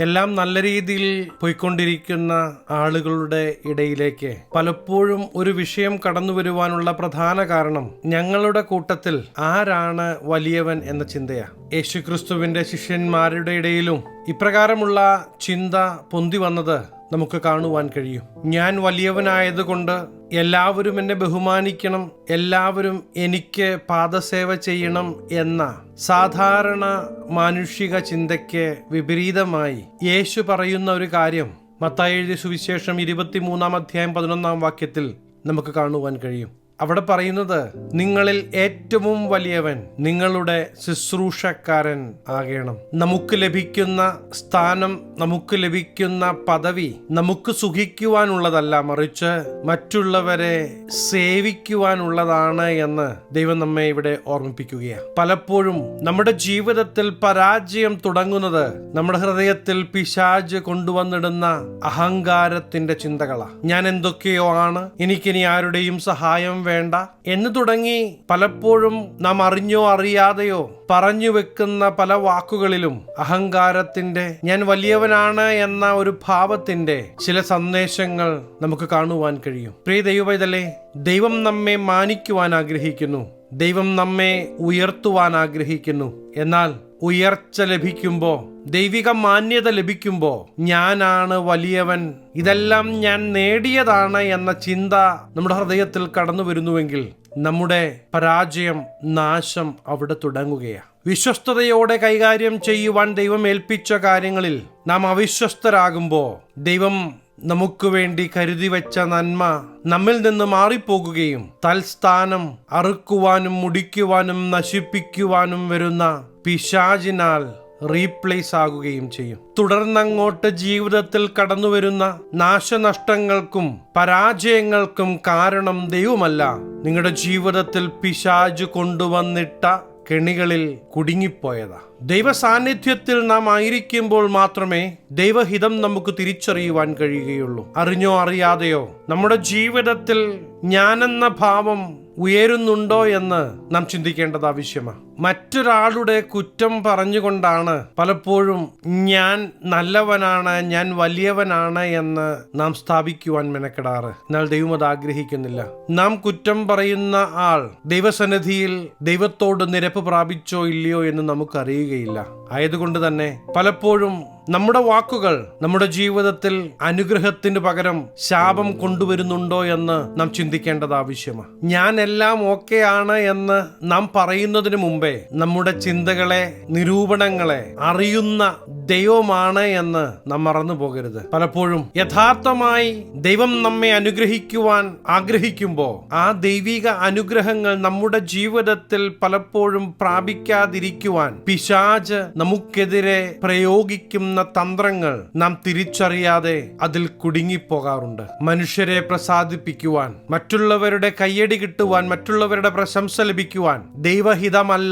എല്ലാം നല്ല രീതിയിൽ പോയിക്കൊണ്ടിരിക്കുന്ന ആളുകളുടെ ഇടയിലേക്ക് പലപ്പോഴും ഒരു വിഷയം കടന്നു വരുവാനുള്ള പ്രധാന കാരണം ഞങ്ങളുടെ കൂട്ടത്തിൽ ആരാണ് വലിയവൻ എന്ന ചിന്തയാ. യേശുക്രിസ്തുവിന്റെ ശിഷ്യന്മാരുടെ ഇടയിലും ഇപ്രകാരമുള്ള ചിന്ത പൊന്തി വന്നത് നമുക്ക് കാണുവാൻ കഴിയും. ഞാൻ വലിയവനായതുകൊണ്ട് എല്ലാവരും എന്നെ ബഹുമാനിക്കണം എല്ലാവരും എനിക്ക് പാദസേവ ചെയ്യണം എന്ന സാധാരണ മാനുഷിക ചിന്തയ്ക്ക് വിപരീതമായി യേശു പറയുന്ന ഒരു കാര്യം മത്തായി എഴുതിയ സുവിശേഷം ഇരുപത്തിമൂന്നാം അധ്യായം പതിനൊന്നാം വാക്യത്തിൽ നമുക്ക് കാണുവാൻ കഴിയും. അവിടെ പറയുന്നത് നിങ്ങളിൽ ഏറ്റവും വലിയവൻ നിങ്ങളുടെ ശുശ്രൂഷക്കാരൻ ആകണം. നമുക്ക് ലഭിക്കുന്ന സ്ഥാനം നമുക്ക് ലഭിക്കുന്ന പദവി നമുക്ക് സുഖിക്കുവാനുള്ളതല്ല മറിച്ച് മറ്റുള്ളവരെ സേവിക്കുവാനുള്ളതാണ് എന്ന് ദൈവം നമ്മെ ഇവിടെ ഓർമ്മിപ്പിക്കുകയാണ്. പലപ്പോഴും നമ്മുടെ ജീവിതത്തിൽ പരാജയം തുടങ്ങുന്നത് നമ്മുടെ ഹൃദയത്തിൽ പിശാജ് കൊണ്ടുവന്നിടുന്ന അഹങ്കാരത്തിന്റെ ചിന്തകളാണ് ഞാൻ എന്തൊക്കെയോ ആണ് എനിക്കിനി ആരുടെയും സഹായം വേണ്ട എന്ന് തുടങ്ങി പലപ്പോഴും നാം അറിഞ്ഞോ അറിയാതെയോ പറഞ്ഞു വെക്കുന്ന പല വാക്കുകളിലും അഹങ്കാരത്തിന്റെ ഞാൻ വലിയവനാണ് എന്ന ഒരു ഭാവത്തിന്റെ ചില സന്ദേശങ്ങൾ നമുക്ക് കാണുവാൻ കഴിയും. പ്രിയ ദൈവവൈതലേ ദൈവം നമ്മെ മാനിക്കുവാൻ ആഗ്രഹിക്കുന്നു. ദൈവം നമ്മെ ഉയർത്തുവാൻ ആഗ്രഹിക്കുന്നു. എന്നാൽ ഉയർച്ച ലഭിക്കുമ്പോ ദൈവിക മാന്യത ലഭിക്കുമ്പോ ഞാനാണ് വലിയവൻ. ഇതെല്ലാം ഞാൻ നേടിയതാണ് എന്ന ചിന്ത നമ്മുടെ ഹൃദയത്തിൽ കടന്നു വരുന്നുവെങ്കിൽ നമ്മുടെ പരാജയം നാശം അവിടെ തുടങ്ങുകയാണ്. വിശ്വസ്തയോടെ കൈകാര്യം ചെയ്യുവാൻ ദൈവം ഏൽപ്പിച്ച കാര്യങ്ങളിൽ നാം അവിശ്വസ്തരാകുമ്പോൾ ദൈവം നമുക്ക് വേണ്ടി കരുതി വെച്ച നന്മ നമ്മിൽ നിന്ന് മാറിപ്പോകുകയും തൽസ്ഥാനം അറുക്കുവാനും മുടിക്കുവാനും നശിപ്പിക്കുവാനും വരുന്ന പിശാചിനാൽ റീപ്ലേസ് ആകുകയും ചെയ്യും. തുടർന്നങ്ങോട്ട് ജീവിതത്തിൽ കടന്നുവരുന്ന നാശനഷ്ടങ്ങൾക്കും പരാജയങ്ങൾക്കും കാരണം ദൈവമല്ല. നിങ്ങളുടെ ജീവിതത്തിൽ പിശാജ് കൊണ്ടുവന്നിട്ട കെണികളിൽ കുടുങ്ങിപ്പോയതാ. ദൈവ സാന്നിധ്യത്തിൽ നാം ആയിരിക്കുമ്പോൾ മാത്രമേ ദൈവഹിതം നമുക്ക് തിരിച്ചറിയുവാൻ കഴിയുകയുള്ളൂ. അറിഞ്ഞോ അറിയാതെയോ നമ്മുടെ ജീവിതത്തിൽ ഞാനെന്ന ഭാവം ഉയരുന്നുണ്ടോ എന്ന് നാം ചിന്തിക്കേണ്ടത് ആവശ്യമാണ് മറ്റൊരാളുടെ കുറ്റം പറഞ്ഞുകൊണ്ടാണ് പലപ്പോഴും ഞാൻ നല്ലവനാണ് ഞാൻ വലിയവനാണ് എന്ന് നാം സ്ഥാപിക്കുവാൻ മെനക്കെടാറ്. എന്നാൽ ദൈവം അത് ആഗ്രഹിക്കുന്നില്ല. നാം കുറ്റം പറയുന്ന ആൾ ദൈവസന്നിധിയിൽ ദൈവത്തോട് നിരപ്പ് പ്രാപിച്ചോ ഇല്ലയോ എന്ന് നമുക്കറിയുകയില്ല. ആയതുകൊണ്ട് തന്നെ പലപ്പോഴും നമ്മുടെ വാക്കുകൾ നമ്മുടെ ജീവിതത്തിൽ അനുഗ്രഹത്തിന് പകരം ശാപം കൊണ്ടുവരുന്നുണ്ടോ എന്ന് നാം ചിന്തിക്കേണ്ടത് ആവശ്യമാണ്. ഞാൻ എല്ലാം ഓക്കെ ആണ് എന്ന് നാം പറയുന്നതിന് മുമ്പേ നമ്മുടെ ചിന്തകളെ നിരൂപണങ്ങളെ അറിയുന്ന ദൈവമാണ് എന്ന് നാം മറന്നു പോകരുത്. പലപ്പോഴും യഥാർത്ഥമായി ദൈവം നമ്മെ അനുഗ്രഹിക്കുവാൻ ആഗ്രഹിക്കുമ്പോൾ ആ ദൈവിക അനുഗ്രഹങ്ങൾ നമ്മുടെ ജീവിതത്തിൽ പലപ്പോഴും പ്രാപിക്കാതിരിക്കുവാൻ പിശാജ് നമുക്കെതിരെ പ്രയോഗിക്കുന്ന തന്ത്രങ്ങൾ നാം തിരിച്ചറിയാതെ അതിൽ കുടുങ്ങിപ്പോകാറുണ്ട്. മനുഷ്യരെ പ്രസാദിപ്പിക്കുവാൻ മറ്റുള്ളവരുടെ കയ്യടി കിട്ടുവാൻ മറ്റുള്ളവരുടെ പ്രശംസ ലഭിക്കുവാൻ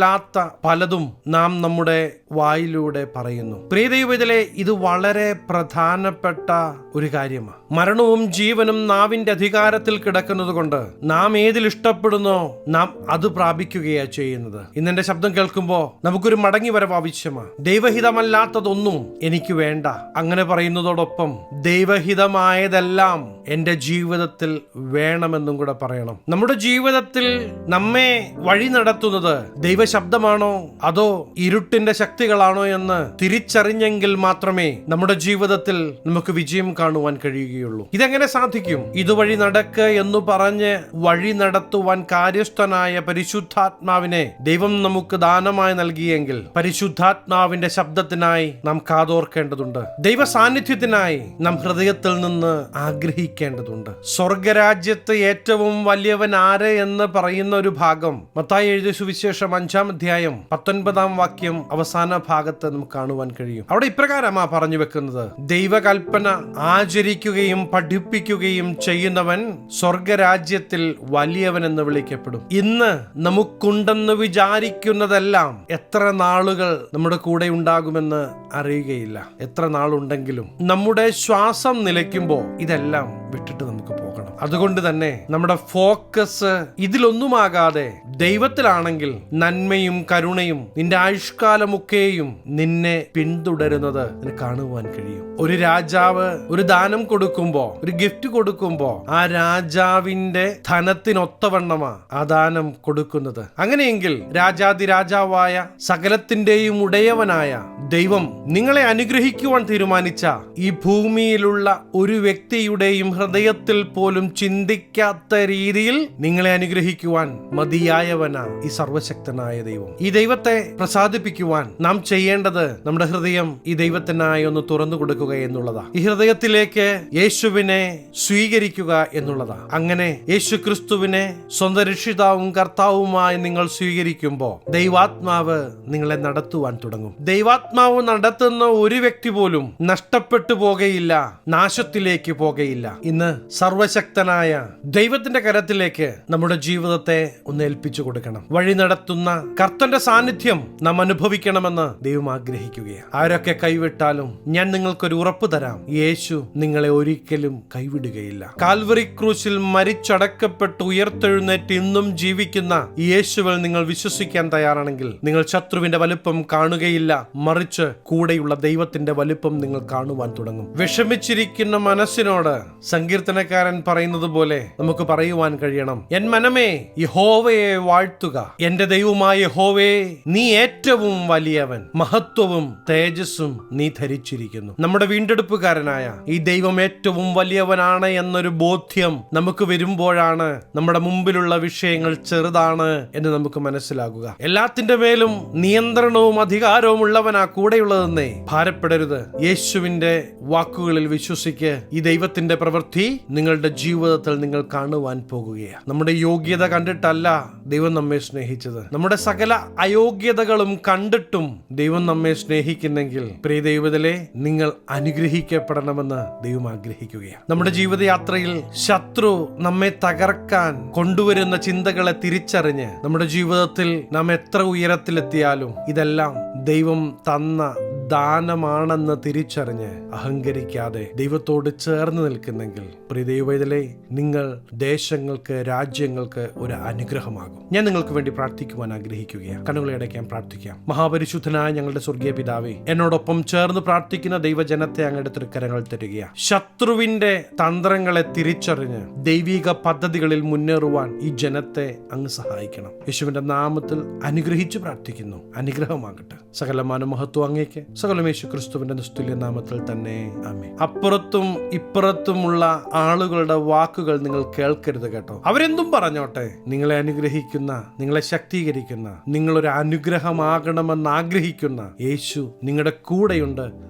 ദൈവഹിതമല്ലാത്ത പലതും നാം നമ്മുടെ വായിലൂടെ പറയുന്നു. പ്രിയദൈവത്തിലെ ഇത് വളരെ പ്രധാനപ്പെട്ട ഒരു കാര്യമാണ്. മരണവും ജീവനും നാവിന്റെ അധികാരത്തിൽ കിടക്കുന്നത് കൊണ്ട് നാം ഏതിൽ ഇഷ്ടപ്പെടുന്നോ നാം അത് പ്രാപിക്കുകയാ ചെയ്യുന്നത്. ഇന്നെന്റെ ശബ്ദം കേൾക്കുമ്പോൾ നമുക്കൊരു മടങ്ങി വരവ് ആവശ്യമാണ്. ദൈവഹിതമല്ലാത്തതൊന്നും എനിക്ക് വേണ്ട. അങ്ങനെ പറയുന്നതോടൊപ്പം ദൈവഹിതമായതെല്ലാം എന്റെ ജീവിതത്തിൽ വേണമെന്നും കൂടെ പറയണം. നമ്മുടെ ജീവിതത്തിൽ നമ്മെ വഴി നടത്തുന്നത് ദൈവശബ്ദമാണോ അതോ ഇരുട്ടിന്റെ ശക്തികളാണോ എന്ന് തിരിച്ചറിഞ്ഞെങ്കിൽ മാത്രമേ നമ്മുടെ ജീവിതത്തിൽ നമുക്ക് വിജയം കാണുവാൻ കഴിയുകയുള്ളൂ. ഇതെങ്ങനെ സാധിക്കും? ഇതുവഴി നടക്ക് എന്ന് പറഞ്ഞ് വഴി നടത്തുവാൻ കാര്യസ്ഥനായ പരിശുദ്ധാത്മാവിനെ ദൈവം നമുക്ക് ദാനമായി നൽകിയെങ്കിൽ പരിശുദ്ധാത്മാവിന്റെ ശബ്ദത്തിനായി നാം കാതോർക്കേണ്ടതുണ്ട്. ദൈവ സാന്നിധ്യത്തിനായി നാം ഹൃദയത്തിൽ നിന്ന് ആഗ്രഹിക്കേണ്ടതുണ്ട്. സ്വർഗരാജ്യത്ത് ഏറ്റവും വലിയവൻ ആര് എന്ന് പറയുന്ന ഒരു ഭാഗം മത്തായി എഴുതിയ സുവിശേഷം അഞ്ചാം അധ്യായം പത്തൊൻപതാം വാക്യം അവസാന ഭാഗത്ത് നമുക്ക് കാണുവാൻ കഴിയും. അവിടെ ഇപ്രകാരമാ പറഞ്ഞു വെക്കുന്നത്. ദൈവകൽപ്പന ആചരിക്കുകയും പഠിപ്പിക്കുകയും ചെയ്യുന്നവൻ സ്വർഗരാജ്യത്തിൽ വലിയവൻ എന്ന് വിളിക്കപ്പെടും. ഇന്ന് നമുക്കുണ്ടെന്ന് വിചാരിക്കുന്നതെല്ലാം എത്ര നാളുകൾ നമ്മുടെ കൂടെ ഉണ്ടാകുമെന്ന് അറിയുകയില്ല. എത്ര നാളുണ്ടെങ്കിലും നമ്മുടെ ശ്വാസം നിലയ്ക്കുമ്പോൾ ഇതെല്ലാം വിട്ടിട്ട് നമുക്ക് പോകണം അതുകൊണ്ട് തന്നെ നമ്മുടെ ഫോക്കസ് ഇതിലൊന്നുമാകാതെ ദൈവത്തിലാണെങ്കിൽ നന്മയും കരുണയും നിന്റെ ആയുഷ്കാലമൊക്കെയും നിന്നെ പിന്തുടരുന്നത് കാണുവാൻ കഴിയും. ഒരു രാജാവ് ഒരു ദാനം കൊടുക്കുമ്പോ ഒരു ഗിഫ്റ്റ് കൊടുക്കുമ്പോ ആ രാജാവിന്റെ ധനത്തിനൊത്തവണ്ണമാ ആ ദാനം കൊടുക്കുന്നത്. അങ്ങനെയെങ്കിൽ രാജാതി രാജാവായ സകലത്തിന്റെയും ഉടയവനായ ദൈവം നിങ്ങളെ അനുഗ്രഹിക്കുവാൻ തീരുമാനിച്ച ഈ ഭൂമിയിലുള്ള ഒരു വ്യക്തിയുടെയും ഹൃദയത്തിൽ പോലും ചിന്തിക്കാത്ത രീതിയിൽ നിങ്ങളെ അനുഗ്രഹിക്കുവാൻ മതിയായവനാണ് ഈ സർവശക്തനായ ദൈവം. ഈ ദൈവത്തെ പ്രസാദിപ്പിക്കുവാൻ നാം ചെയ്യേണ്ടത് നമ്മുടെ ഹൃദയം ഈ ദൈവത്തിനായി ഒന്ന് തുറന്നു കൊടുക്കുക എന്നുള്ളതാണ് ഈ ഹൃദയത്തിലേക്ക് യേശുവിനെ സ്വീകരിക്കുക എന്നുള്ളതാണ് അങ്ങനെ യേശു ക്രിസ്തുവിനെ സ്വന്തം രക്ഷിതാവും കർത്താവുമായി നിങ്ങൾ സ്വീകരിക്കുമ്പോൾ ദൈവാത്മാവ് നിങ്ങളെ നടത്തുവാൻ തുടങ്ങും. ദൈവാത്മാവ് നടത്തുന്ന ഒരു വ്യക്തി പോലും നഷ്ടപ്പെട്ടു പോകയില്ല നാശത്തിലേക്ക് പോകയില്ല. ഇന്ന് സർവശക്തനായ ദൈവത്തിന്റെ കരത്തിലേക്ക് നമ്മുടെ ജീവിതത്തെ ഒന്ന് ഏൽപ്പിച്ചു കൊടുക്കണം. വഴി നടത്തുന്ന കർത്തന്റെ സാന്നിധ്യം നാം അനുഭവിക്കണമെന്ന് ദൈവം ആഗ്രഹിക്കുകയാണ്. ആരൊക്കെ കൈവിട്ടാലും ഞാൻ നിങ്ങൾക്കൊരു ഉറപ്പ് തരാം. യേശു നിങ്ങളെ ഒരിക്കലും കൈവിടുകയില്ല. കാൽവറി ക്രൂശിൽ മരിച്ചടക്കപ്പെട്ട് ഉയർത്തെഴുന്നേറ്റ് ഇന്നും ജീവിക്കുന്ന യേശുവിൽ നിങ്ങൾ വിശ്വസിക്കാൻ തയ്യാറാണെങ്കിൽ നിങ്ങൾ ശത്രുവിന്റെ വലുപ്പം കാണുകയില്ല. മറിച്ച് കൂടെയുള്ള ദൈവത്തിന്റെ വലുപ്പം നിങ്ങൾ കാണുവാൻ തുടങ്ങും. വിഷമിച്ചിരിക്കുന്ന മനസ്സിനോട് സങ്കീർത്തനക്കാരൻ പറയുന്നത് പോലെ നമുക്ക് പറയുവാൻ കഴിയണം. എൻ മനമേ യഹോവയെ വാഴ്ത്തുക. എന്റെ ദൈവമായ യഹോവേ നീ ഏറ്റവും വലിയവൻ. മഹത്വവും തേജസ്സും നീ ധരിച്ചിരിക്കുന്നു. നമ്മുടെ വീണ്ടെടുപ്പുകാരനായ ഈ ദൈവം ഏറ്റവും വലിയവനാണ് എന്നൊരു ബോധ്യം നമുക്ക് വരുമ്പോഴാണ് നമ്മുടെ മുമ്പിലുള്ള വിഷയങ്ങൾ ചെറുതാണ് എന്ന് നമുക്ക് മനസ്സിലാകുക. എല്ലാത്തിന്റെ മേലും നിയന്ത്രണവും അധികാരവും ഉള്ളവനാ കൂടെയുള്ളതെന്നേ ഭാരപ്പെടരുത്. യേശുവിന്റെ വാക്കുകളിൽ വിശ്വസിക്ക്. ഈ ദൈവത്തിന്റെ പ്രവൃത്തി നിങ്ങളുടെ ജീവിതത്തിൽ നിങ്ങൾ കാണുവാൻ പോകുകയാണ്. നമ്മുടെ യോഗ്യത കണ്ടിട്ടല്ല ദൈവം നമ്മെ സ്നേഹിച്ചത്. നമ്മുടെ സകല അയോഗ്യതകളും കണ്ടിട്ടും ദൈവം നമ്മെ സ്നേഹിക്കുന്നെങ്കിൽ പ്രിയ ദൈവത്തിലെ നിങ്ങൾ അനുഗ്രഹിക്കപ്പെടണമെന്ന് ദൈവം ആഗ്രഹിക്കുകയാണ്. നമ്മുടെ ജീവിതയാത്രയിൽ ശത്രു നമ്മെ തകർക്കാൻ കൊണ്ടുവരുന്ന ചിന്തകളെ തിരിച്ചറിഞ്ഞ് നമ്മുടെ ജീവിതത്തിൽ നാം എത്ര ഉയരത്തിലെത്തിയാലും ഇതെല്ലാം ദൈവം തന്ന ദാനമാണെന്ന് തിരിച്ചറിഞ്ഞ് അഹങ്കരിക്കാതെ ദൈവത്തോട് ചേർന്ന് നിൽക്കുന്നെങ്കിൽ പ്രിയ നിങ്ങൾ ദേശങ്ങൾക്ക് രാജ്യങ്ങൾക്ക് ഒരു അനുഗ്രഹമാകും. ഞാൻ നിങ്ങൾക്ക് വേണ്ടി പ്രാർത്ഥിക്കുവാൻ ആഗ്രഹിക്കുകയാണ്. കണ്ണുകളെ അടയ്ക്കാൻ പ്രാർത്ഥിക്കാം. മഹാപരിശുദ്ധനായ ഞങ്ങളുടെ സ്വർഗീയ പിതാവേ എന്നോടൊപ്പം ചേർന്ന് പ്രാർത്ഥിക്കുന്ന ദൈവജനത്തെ അങ്ങയുടെ തൃക്കരങ്ങൾ തരികയാണ് ശത്രുവിന്റെ തന്ത്രങ്ങളെ തിരിച്ചറിഞ്ഞ് ദൈവിക പദ്ധതികളിൽ മുന്നേറുവാൻ ഈ ജനത്തെ അങ്ങ് സഹായിക്കണം. യേശുവിന്റെ നാമത്തിൽ അനുഗ്രഹിച്ചു പ്രാർത്ഥിക്കുന്നു. അനുഗ്രഹമാകട്ടെ. സകലമാന മഹത്വം അങ്ങേക്ക്. സകലം യേശു ക്രിസ്തുവിന്റെ നിസ്തുല്യ നാമത്തിൽ തന്നെ. ആമേ അപ്പുറത്തും ഇപ്പുറത്തുമുള്ള ആളുകളുടെ വാക്കുകൾ നിങ്ങൾ കേൾക്കരുത് കേട്ടോ. അവരെന്തും പറഞ്ഞോട്ടെ. നിങ്ങളെ അനുഗ്രഹിക്കുന്ന നിങ്ങളെ ശക്തീകരിക്കുന്ന നിങ്ങളൊരു അനുഗ്രഹമാകണമെന്ന് ആഗ്രഹിക്കുന്ന യേശു നിങ്ങളുടെ കൂടെയുണ്ട്.